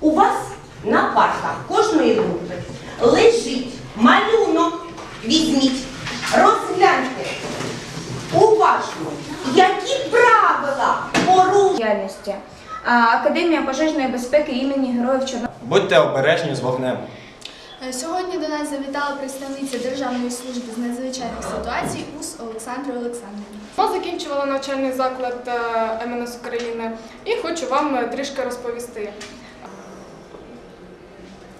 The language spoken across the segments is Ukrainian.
У вас на партах кожної групи лежить малюнок. Візьміть, розгляньте. Уважно, які правила. А, Академія пожежної безпеки імені Героїв Чорнобиля. Будьте обережні з вогнем. Е, Сьогодні до нас завітала представниця Державної служби з надзвичайних ситуацій УС Олександра Олександрівна. Я закінчувала навчальний заклад е, МНС України і хочу вам е, трішки розповісти.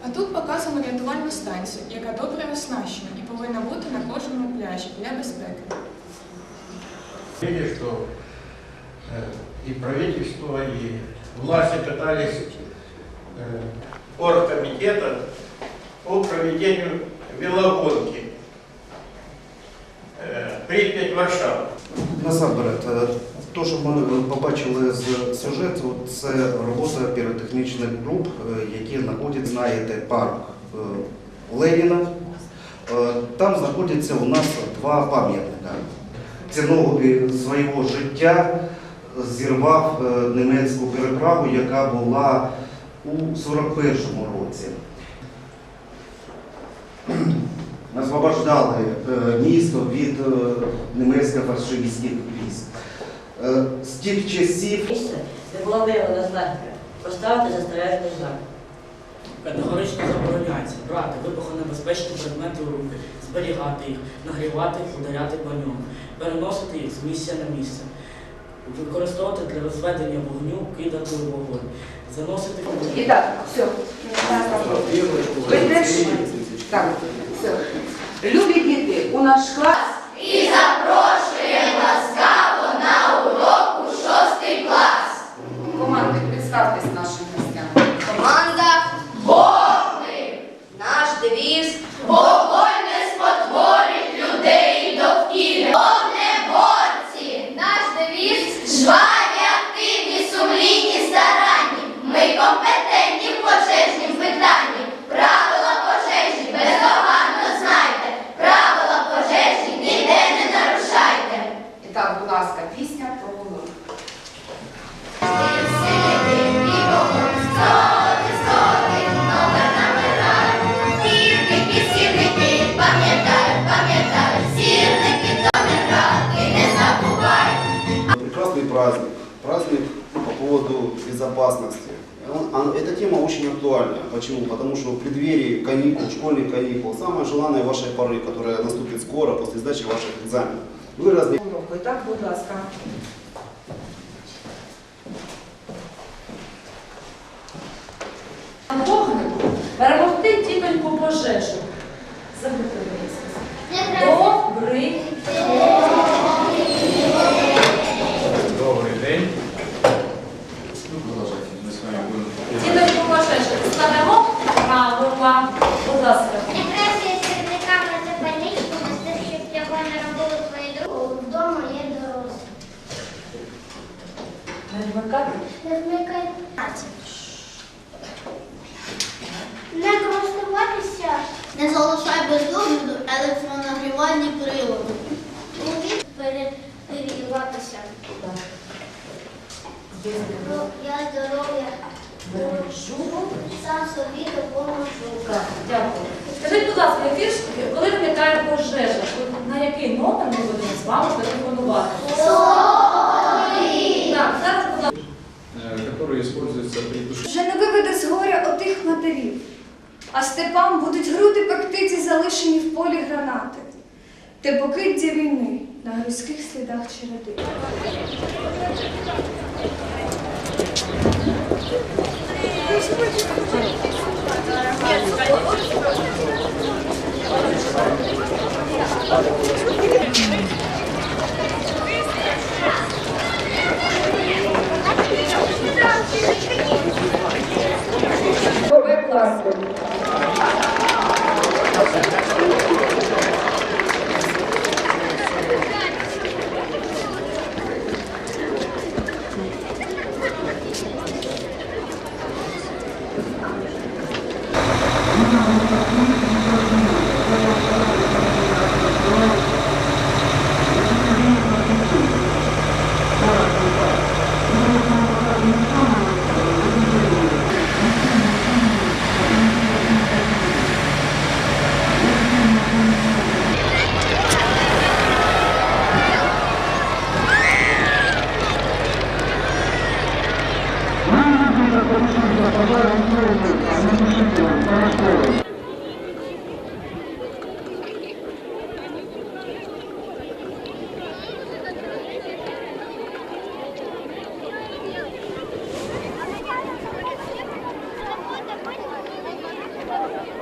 А тут показано рятувальну станцію, яка добре оснащена і повинна бути на кожному пляжі для безпеки. Видели, что э, и правительство, и власти пытались э, оргкомитета по проведению велогонки э, Припять-Варшава. Насамперед, е, то, що ми побачили з сюжету, це робота піротехнічних груп, е, які знаходять, знаєте, парк е, Леніна. Е, Там знаходяться у нас два пам'ятника. Ціною свого життя зірвав німецьку переправу, яка була у 41-му році. освобождали місто від німецько-фашистських військ. Е, З тих часів Місце, де була виявлена знахідка, поставити застережний знак. Категорично забороняється брати вибухонебезпечні предмети у руки, зберігати їх, нагрівати, ударяти по ньому, переносити їх з місця на місце, використовувати для розведення вогню, кидати у вогонь, заносити І так, все. Так, все. Любі діти, у наш клас Команди, Эта тема очень актуальна. Почему? Потому что в преддверии каникул, школьных каникул, самая желанная вашей поры, которая наступит скоро после сдачи ваших экзаменов. Вы разли... року. І так, будь ласка. Вогнику перемогти тітоньку пожежу. Забудьте, будь ласка. Добрий. Добрий Не. Не користуватися. Не залишай без догляду електронагрівальні прилади. Перегріватися. Я здоров'я. Сам собі допоможу. Дякую. Скажіть, будь ласка, коли виникає пожежа, на який номер ми будемо з вами телефонувати? которые при тушении. Вже не виведе з горя отих матерів, а степам будуть груди пекти ті залишені в полі гранати. Те покиддя війни на грозьких слідах череди. Thank you. parte. Thank you.